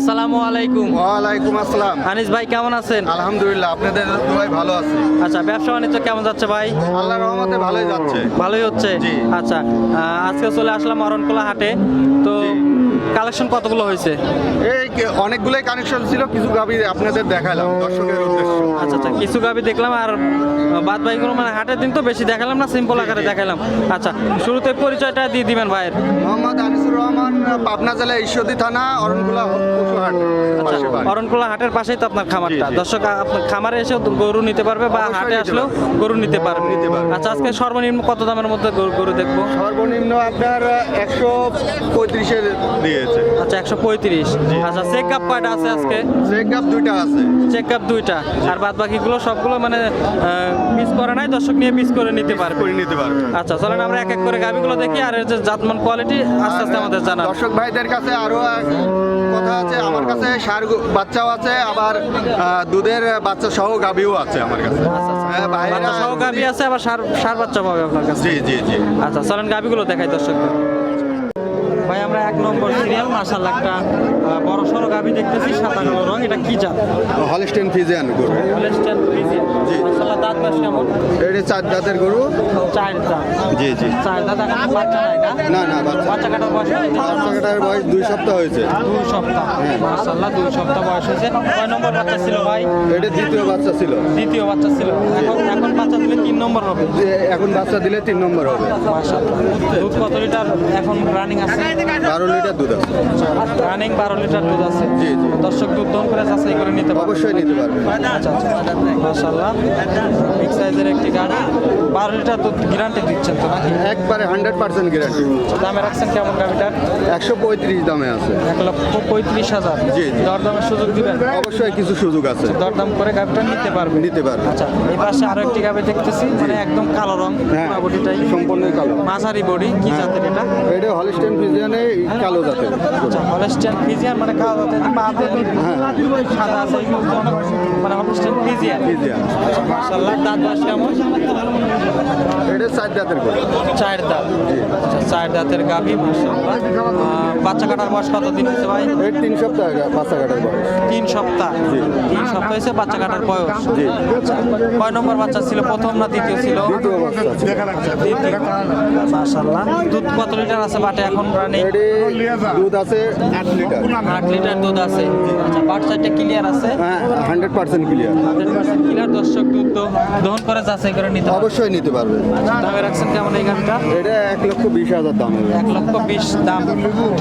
আসসালামু আলাইকুম। ওয়ালাইকুম আসসালাম। আনিস ভাই কেমন আছেন? আলহামদুলিল্লাহ আপনাদের ভাই ভালো আছে। আচ্ছা ব্যবসা বাণিজ্য কেমন যাচ্ছে ভাই? আল্লাহর রহমতে ভালোই যাচ্ছে। ভালোই হচ্ছে? আচ্ছা আহ, আজকে চলে আসলাম অরণকোলা হাটে। তো কালেকশন কতগুলো হয়েছে? এই কে- অনেকগুলোই কানেকশন ছিল কিছু গাবি আপনাদের দেখালাম দর্শকের উদ্দেশ্য। আচ্ছা আচ্ছা কিছু গাবি দেখলাম আর বাদ বাকিগুলো মানে হাটের দিন তো বেশি দেখালাম না সিম্পল আকারে দেখালাম। আচ্ছা শুরুতে পরিচয়টা দিয়ে দিবেন ভাইয়ের। মোহাম্মদ আনিসুর রহমান পাবনা জেলা ঈশ্বরদী থানা অরণকুলা পশুহাট। আচ্ছা পাশে হাটের পাশেই তো আপনার খামারটা। দর্শক আপনার খামারে এসে গরু নিতে পারবে বা হাটে আসলেও গরু নিতে পারবে। নিতে পারবে। আচ্ছা আজকে সর্বনিম্ন কত দামের মধ্যে গরু গরু দেখব? সর্বনিম্ন আপনার একশো পঁয়ত্রিশের দিয়েছে। আচ্ছা একশো পঁয়ত্রিশ। আচ্ছা চেক আপ কয়টা আছে আজকে? চেক আপ দুইটা আছে। চেক আপ দুইটা। আর বাদ বাকিগুলো সবগুলো মানে মিস করে নাই দর্শক নিয়ে মিস করে নিতে পারবে। করে নিতে পারবে। আচ্ছা চলেন আমরা এক এক করে গাবিগুলো দেখি আর এর যে জাতমান কোয়ালিটি আস্তে আস্তে আমাদের জানা দর্শক ভাইদের কাছে আরও কথা আছে আমার কাছে সার বাচ্চাও আছে আবার দুধের বাচ্চা সহ গাবিও আছে আমার কাছে। হ্যাঁ, বাচ্চা সহ গাবি আছে আবার সার সার বাচ্চা পাবে আপনার কাছে। জি জি জি। আচ্ছা চলেন গাবিগুলো দেখাই দর্শকদের। ভাই আমরা এক নম্বর সিরিয়াল মার্শাল একটা বড় সড়ো আমি দেখতেছি সাদা কালো রং এটা কি জাত হলস্টেন ফিজিয়ান গরু ফিজিয়ান। দাঁত মাস কেমন? এটা চার দাঁতের গরু। চার দাঁত। জি জি। চার দাঁত এখন বাচ্চা নাই না? না না বাচ্চা। কাটার বয়স বাচ্চা কাটার বয়স দুই সপ্তাহ হয়েছে। দুই সপ্তাহ। মাশাআল্লাহ দুই সপ্তাহ বয়স হয়েছে। কয় নম্বর বাচ্চা ছিল ভাই? এটা দ্বিতীয় বাচ্চা ছিল। দ্বিতীয় বাচ্চা ছিল। এখন এখন বাচ্চা দিলে তিন নম্বর হবে? এখন বাচ্চা দিলে তিন নম্বর হবে। মাশাআল্লাহ। দুধ কত লিটার এখন রানিং আছে? বারো লিটার দুধ আছে। রানিং বারো লিটার দুধ আছে। জি, জি। দর্শক দুধ দহন করে যাচাই করে নিতে পারবে অবশ্যই নিতে পারবে আচ্ছা আচ্ছা। মাশাআল্লাহ। বিগ সাইজের একটি গাড়ি। বারো লিটার দুধ গ্যারান্টি দিচ্ছেন তো নাকি? একবারে হান্ড্রেড পার্সেন্ট গ্যারান্টি দামে রাখছেন কেমন গাড়িটার একশো পঁয়ত্রিশ দামে আছে। এক লক্ষ পঁয়ত্রিশ হাজার। জি। দরদামের সুযোগ দিবেন? অবশ্যই কিছু সুযোগ আছে। দরদাম করে গাড়িটা নিতে পারবে? নিতে পারবে। আচ্ছা এই পাশে আরও একটি গাড়ি দেখতেছি মানে একদম কালো রং। হ্যাঁ বডিটাই সম্পূর্ণ কালো। মাঝারি বডি কি জাতের এটা? এটা হলস্টেন ফিজিয়ানে কালো জাতের। আচ্ছা হলস্টেন ফিজিয়ান মানে কালো জাতের পাতে হ্যাঁ। সাদা আছে মানে হলস্টেন ফিজিয়ান ফিজিয়ান দাঁত বয়স কেমন? এটা চার জাতের গরু। চার দাঁত। আচ্ছা চার দাঁতের গাভী বাচ্চা কাটার বয়স কত দিন হয়েছে ভাই? তিন সপ্তাহ বাচ্চা কাটার বয়স। তিন সপ্তাহ। তিন সপ্তাহ হয়েছে বাচ্চা কাটার বয়স। কয় নম্বর বাচ্চা ছিল? প্রথম না দ্বিতীয় ছিল? দুধ কত লিটার আছে বাটে এখন রানিং? দুধ আছে আট লিটার। আট লিটার দুধ আছে। আচ্ছা বাট সাইডটা ক্লিয়ার আছে? হ্যাঁ hundred percent clear hundred percent clear দর্শক দুধ তো দহন করে যাচাই করে নিতে অবশ্যই নিতে পারবে। দামে রাখছেন কেমন এই গাড়িটা? এটা এক লক্ষ বিশ হাজার দাম হবে। এক লক্ষ বিশ দাম।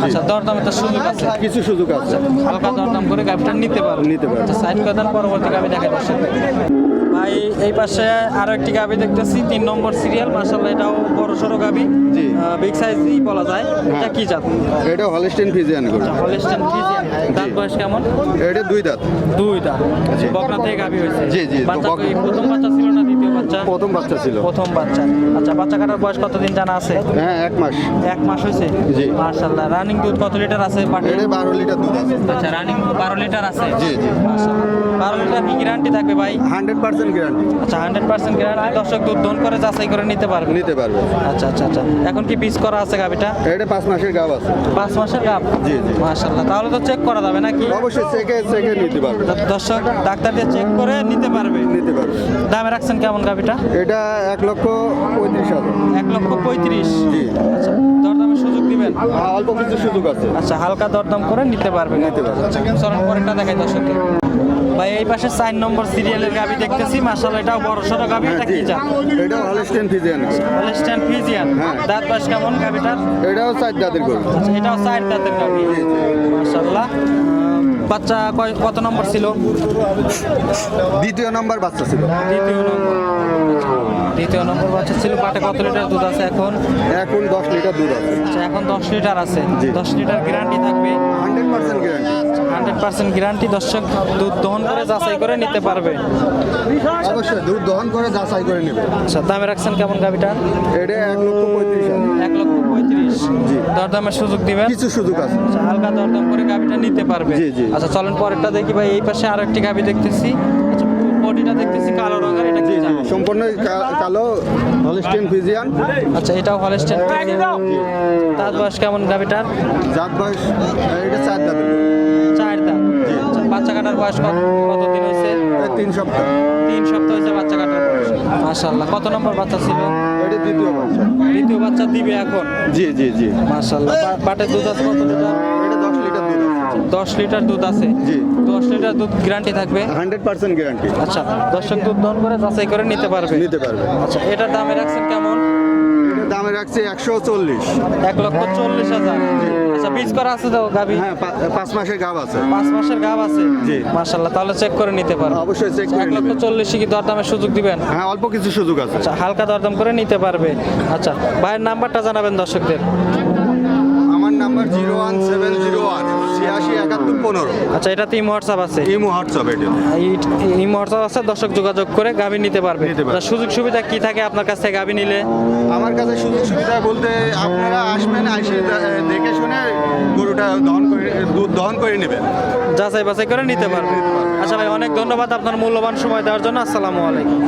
আচ্ছা দরদামে তো সুযোগ আছে। কিছু সুযোগ আছে। হালকা দরদাম করে গাড়িটা নিতে পারো নিতে পারবে। আচ্ছা সাইড দেন পরবর্তী গাড়ি দেখা দর্শক ভাই এই পাশে আরও একটি গাবি দেখতেছি তিন নম্বর সিরিয়াল। মাসাল্লাহ এটাও বড় সড়ো গাবি বিগ সাইজই বলা যায়। এটা কি জাত? এটা হলস্টেন ফিজিয়ান হলিস্টেন ফ্রিজিয়ান দাঁত বয়স কেমন? এটা দুই দাঁত। দুই দাঁত। বকনা থেকে গাবি হয়েছে। জি, জি, প্রথম বাচ্চা ছিল না দ্বিতীয় বাচ্চা? প্রথম বাচ্চা ছিল। প্রথম বাচ্চা। আচ্ছা বাচ্চা কাটার বয়স কতদিন জানা আছে? হ্যাঁ এক মাস। এক মাস হয়েছে? জি। মার্শাল্লাহ রানিং দুধ কত লিটার আছে পাটে এটা বারো লিটার দুধ আছে। আচ্ছা রানিং বারো লিটার আছে? জি, জি। মাশাআল্লাহ। বারো লিটার কি গ্যারান্টি থাকবে ভাই? হান্ড্রেড পার্সেন্ট গ্যারান্টি আচ্ছা হান্ড্রেড পার্সেন্ট গ্যারান্টি দর্শক দুধ দহন করে যাচাই করে নিতে পারবে। নিতে পারবে। আচ্ছা আচ্ছা আচ্ছা। এখন কি পিস করা আছে গাবিটা এটা পাঁচ মাসের গাব আছে। পাঁচ মাসের গাব? জি, জি। মাশাল্লাহ তাহলে তো চেক করা যাবে নাকি? অবশ্যই চেকে চেকে নিতে পারবে। দর্শক ডাক্তার দিয়ে চেক করে নিতে পারবে। নিতে পারবে। দামে রাখছেন কেমন গাবিটা এটা এক লক্ষ পঁয়ত্রিশ হাজার। এক লক্ষ পঁয়ত্রিশ? জি। আচ্ছা দরদামের সুযোগ দিবেন? অল্প কিছু সুযোগ আছে। আচ্ছা হালকা দরদাম করে নিতে পারবে নিতে পারবে। চরণ পরেরটা দেখাই দর্শককে। ভাই এই পাশে চার নম্বর সিরিয়ালের গাবি দেখতেছি। মাশাআল্লাহ এটাও বড় সড়ো গাবি এটা কি জাত? এটা হলস্টেন ফিজিয়ান হলস্টাইন ফিজিয়ান। দাঁত বাস কেমন গাবিটার? এটাও চার দাঁতের গরু। আচ্ছা এটাও চার দাঁতের গাবি। মাশাআল্লাহ। বাচ্চা কত নম্বর ছিল? দ্বিতীয় নম্বর বাচ্চা ছিল। দ্বিতীয় নম্বর। আচ্ছা, দ্বিতীয় নম্বর বাচ্চা ছিল পাটে কত লিটার দুধ আছে এখন? এখন দশ লিটার দুধ আছে। আচ্ছা এখন দশ লিটার আছে। দশ লিটার গ্যারান্টি থাকবে? Hundred percent guarantee hundred percent guarantee দর্শক দুধ দহন করে যাচাই করে নিতে পারবে। অবশ্যই দুধ দহন করে যাচাই করে নেবে। আচ্ছা দামে রাখছেন কেমন গাবিটা এটা এক লক্ষ পঁয়ত্রিশ এক লক্ষ পঁয়ত্রিশ। জি। দরদামের সুযোগ দিবেন? কিছু সুযোগ আছে। আচ্ছা, হালকা দরদাম করে গাবিটা নিতে পারবে। জি, জি। আচ্ছা চলেন পরেরটা দেখি ভাই এই পাশে আরেকটি গাবি দেখতেছি। বডিটা দেখতেছি কালো রঙের এটা কি? সম্পূর্ণ কালো হলস্টেন ফিজিয়ান আচ্ছা এটাও হলস্টেন তার বয়স কেমন গাবিটার জাত বয়স এটা চার গরু। চার দাঁত। বয়স কত কতদিন হয়েছে? তিন সপ্তাহ। তিন সপ্তাহ হয়েছে বাচ্চা কাটার বয়স। মাশাল্লাহ কত নম্বর বাচ্চা ছিল? এটা দ্বিতীয় বাচ্চা। দ্বিতীয় বাচ্চা দিবে এখন? জি জি জি। মাশাল্লাহ বা- বাটের দুধ আছে কত লিটার দশ লিটার দুধ আছে। দশ লিটার দুধ জি। দশ লিটার দুধ গ্যারান্টি থাকবে? হান্ড্রেড পার্সেন্ট গ্যারান্টি আচ্ছা দর্শক দুধ দহন করে যাচাই করে নিতে পারবে। নিতে পারবে। আচ্ছা এটার দামে রাখছেন কেমন? দামে রাখছি একশো চল্লিশ। এক লক্ষ চল্লিশ হাজার। আচ্ছা বীজ করা আছে তো গাবি হ্যাঁ পাঁচ মাসের গাব আছে। পাঁচ মাসের গাব আছে? জি। মাশাল্লাহ তাহলে চেক করে নিতে পারো। অবশ্যই চেক করে নেবেন। চল্লিশে কি দরদামের সুযোগ দিবেন? হ্যাঁ অল্প কিছু সুযোগ আছে। আচ্ছা হালকা দরদাম করে নিতে পারবে। আচ্ছা ভাইয়ের নাম্বারটা জানাবেন দর্শকদের। Zero one seven zero one ছিয়াশি একাত্তর পনেরো। আচ্ছা এটা তিন হোয়াটসঅ্যাপ আছে। ইমো হোয়াটসঅ্যাপ এটা। এই হোয়াটসঅ্যাপ আছে দর্শক যোগাযোগ করে গাবি নিতে পারবে। সুযোগ সুবিধা কি থাকে আপনার কাছ থেকে গাবি নিলে? আমার কাছে সুযোগ সুবিধা বলতে আপনারা আসবেন দে- দেখে শুনে গরুটা দহন করে দুধ দহন করে নেবেন। যাচাই বাছাই করে নিতে পারবে। আচ্ছা ভাই অনেক ধন্যবাদ আপনার মূল্যবান সময় দেওয়ার জন্য। আসসালামু আলাইকুম।